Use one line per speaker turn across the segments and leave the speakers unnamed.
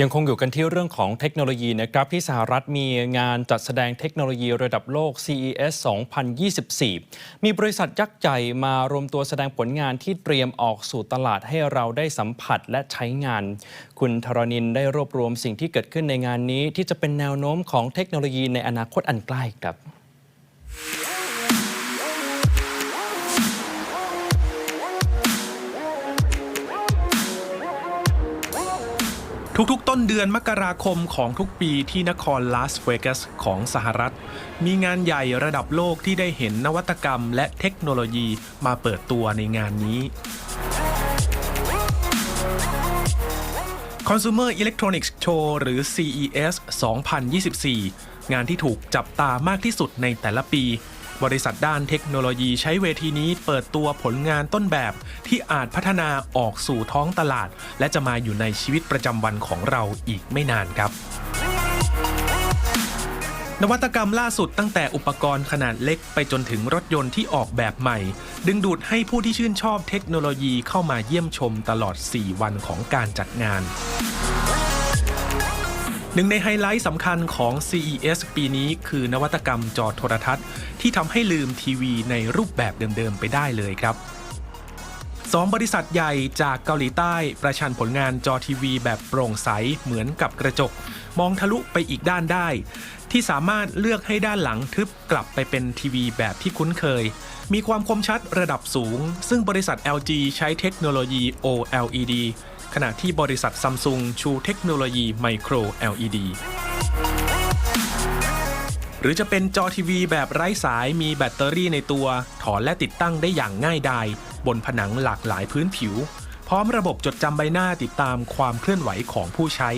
ยังคงอยู่กันที่เรื่องของเทคโนโลยีนะครับที่สหรัฐมีงานจัดแสดงเทคโนโลยีระดับโลก CES 2024 มีบริษัทยักษ์ใหญ่มารวมตัวแสดงผลงานที่เตรียมออกสู่ตลาดให้เราได้สัมผัสและใช้งาน คุณธรณินได้รวบรวมสิ่งที่เกิดขึ้นในงานนี้ ที่จะเป็นแนวโน้มของเทคโนโลยีในอนาคตอันใกล้ครับ
ทุกๆ ต้นเดือนมกราคมของทุกปีที่นครลาสเวกัสของสหรัฐ มีงานใหญ่ระดับโลกที่ได้เห็นนวัตกรรมและเทคโนโลยีมาเปิดตัวในงานนี้ Consumer Electronics Show หรือ CES 2024 งานที่ถูกจับตามากที่สุดในแต่ละปี บริษัทด้านเทคโนโลยีใช้เวทีนี้เปิดตัวผลงานต้นแบบที่อาจพัฒนาออกสู่ท้องตลาด และจะมาอยู่ในชีวิตประจำวันของเราอีกไม่นานครับนวัตกรรมล่าสุดตั้งแต่อุปกรณ์ขนาดเล็กไปจนถึงรถยนต์ที่ออกแบบใหม่ ดึงดูดให้ผู้ที่ชื่นชอบเทคโนโลยีเข้ามาเยี่ยมชมตลอด 4 วันของการจัดงาน หนึ่งในไฮไลท์สำคัญของ CES ปีนี้คือนวัตกรรมจอโทรทัศน์ ที่ทำให้ลืมทีวีในรูปแบบเดิมๆไปได้เลยครับสองบริษัทใหญ่จากเกาหลีใต้ประชันผลงานจอทีวีแบบโปร่งใสเหมือนกับกระจก มองทะลุไปอีกด้านได้ ที่สามารถเลือกให้ด้านหลังทึบกลับไปเป็นทีวีแบบที่คุ้นเคย มีความคมชัดระดับสูง ซึ่งบริษัท LG ใช้เทคโนโลยี OLED ขณะที่บริษัทซัมซุงชูเทคโนโลยี Micro LED หรือจะเป็นจอทีวีแบบไร้สายมีแบตเตอรี่ในตัว ถอนและติดตั้งได้อย่างง่ายดายบนผนังหลากหลายพื้นผิว พร้อมระบบจดจำใบหน้าติดตามความเคลื่อนไหวของผู้ใช้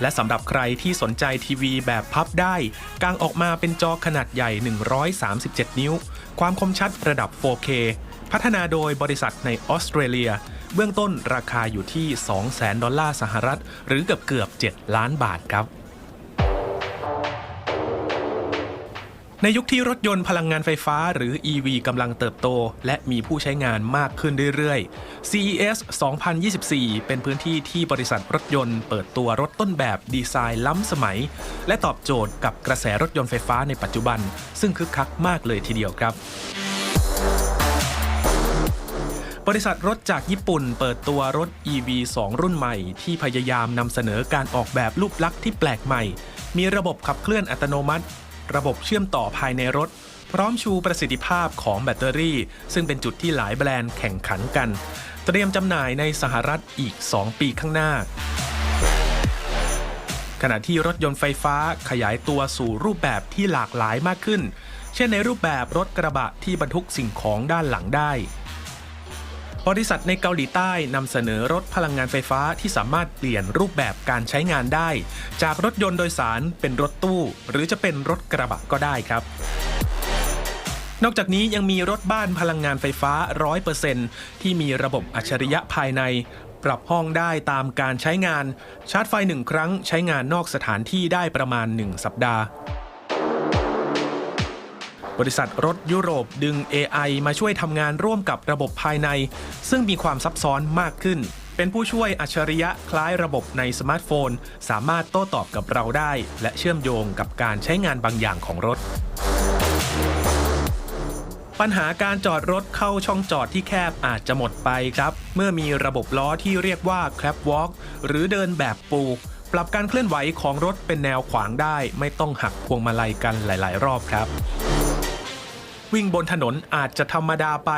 และสำหรับใครที่สนใจทีวีแบบพับได้กางออกมาเป็นจอขนาดใหญ่ 137 นิ้ว ความคมชัดระดับ 4K พัฒนาโดยบริษัทในออสเตรเลีย เบื้องต้นราคาอยู่ที่ 200,000 ดอลลาร์สหรัฐ หรือเกือบเกือบ 7 ล้านบาทครับ ในยุคที่รถยนต์พลังงานไฟฟ้าหรือ EV กำลังเติบโต และมีผู้ใช้งานมากขึ้นเรื่อยๆ CES 2024 เป็นพื้นที่ที่บริษัทรถยนต์เปิดตัวรถต้นแบบดีไซน์ล้ำสมัย และตอบโจทย์กับกระแสรถยนต์ไฟฟ้าในปัจจุบัน ซึ่งคึกคักมากเลยทีเดียวครับบริษัทรถจากญี่ปุ่นเปิดตัวรถ EV 2 รุ่นใหม่ ที่พยายามนำเสนอการออกแบบรูปลักษณ์ที่แปลกใหม่ มีระบบขับเคลื่อนอัตโนมัติ ระบบเชื่อมต่อภายในรถ พร้อมชูประสิทธิภาพของแบตเตอรี่ ซึ่งเป็นจุดที่หลายแบรนด์แข่งขันกัน เตรียมจำหน่ายในสหรัฐอีก 2 ปีข้างหน้า ขณะที่รถยนต์ไฟฟ้าขยายตัวสู่รูปแบบที่หลากหลายมากขึ้น เช่นในรูปแบบรถกระบะที่บรรทุกสิ่งของด้านหลังได้ บริษัทในเกาหลีใต้นำเสนอรถพลังงานไฟฟ้าที่สามารถเปลี่ยนรูปแบบการใช้งานได้ จากรถยนต์โดยสารเป็นรถตู้ หรือจะเป็นรถกระบะก็ได้ครับนอกจากนี้ยังมีรถบ้านพลังงานไฟฟ้า 100%ที่มีระบบอัจฉริยะภายใน ปรับห้องได้ตามการใช้งาน ชาร์จไฟหนึ่งครั้งใช้งานนอกสถานที่ได้ประมาณ 1 สัปดาห์ บริษัทรถยุโรปดึง AI มาช่วยทำงานร่วมกับระบบภายใน ซึ่งมีความซับซ้อนมากขึ้น เป็นผู้ช่วยอัจฉริยะคล้ายระบบในสมาร์ทโฟน สามารถโต้ตอบกับเราได้ และเชื่อมโยงกับการใช้งานบางอย่างของรถ ปัญหาการจอดรถเข้าช่องจอดที่แคบอาจจะหมดไปครับ เมื่อมีระบบล้อที่เรียกว่า Clap Walk หรือเดินแบบปูปรับการเคลื่อนไหวของรถเป็นแนวขวางได้ ไม่ต้องหักพวงมาลัยกันหลาย ๆ รอบครับ วิ่งบนถนนอาจจะธรรมดาไป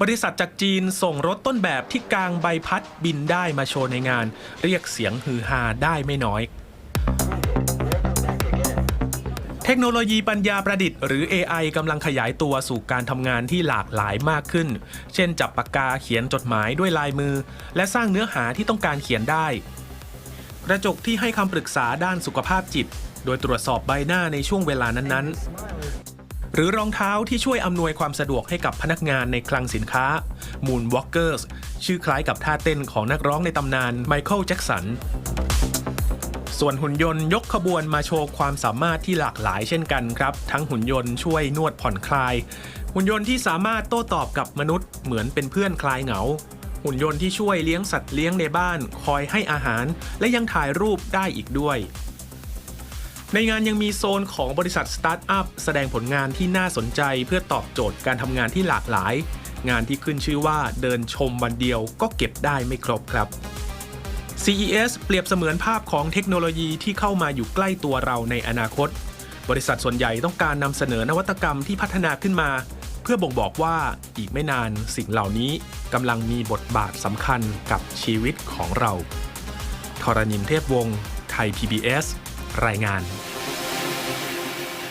บริษัทจากจีนส่งรถต้นแบบที่กางใบพัดบินได้มาโชว์ในงาน เรียกเสียงฮือฮาได้ไม่น้อยเทคโนโลยีปัญญาประดิษฐ์หรือ AI กำลังขยายตัวสู่การทำงานที่หลากหลายมากขึ้น เช่นจับปากกาเขียนจดหมายด้วยลายมือ และสร้างเนื้อหาที่ต้องการเขียนได้ กระจกที่ให้คำปรึกษาด้านสุขภาพจิต โดยตรวจสอบใบหน้าในช่วงเวลานั้นๆ หรือรองเท้าที่ช่วยอำนวยความสะดวกให้กับพนักงานในคลังสินค้า Moonwalkers ชื่อคล้ายกับท่าเต้นของนักร้องในตำนานไมเคิลแจ็กสันส่วนหุ่นยนต์ยกขบวนมาโชว์ความสามารถที่หลากหลายเช่นกันครับ ทั้งหุ่นยนต์ช่วยนวดผ่อนคลาย หุ่นยนต์ที่สามารถโต้ตอบกับมนุษย์เหมือนเป็นเพื่อนคลายเหงาหหุ่นยนต์ที่ช่วยเลี้ยงสัตว์เลี้ยงในบ้าน คอยให้อาหาร และยังถ่ายรูปได้อีกด้วย ในงานยังมีโซนของบริษัทสตาร์ทอัพแสดงผลงานที่น่าสนใจเพื่อตอบโจทย์การทำงานที่หลากหลาย งานที่ขึ้นชื่อว่าเดินชมวันเดียวก็เก็บได้ไม่ครบครับ CES เปรียบเสมือนภาพของเทคโนโลยีที่เข้ามาอยู่ใกล้ตัวเราในอนาคต บริษัทส่วนใหญ่ต้องการนำเสนอนวัตกรรมที่พัฒนาขึ้นมา เพื่อบ่งบอกว่าอีกไม่นานสิ่งเหล่านี้กำลังมีบทบาทสำคัญกับชีวิตของเราทรณินเทพวงศ์ไทย PBS รายงาน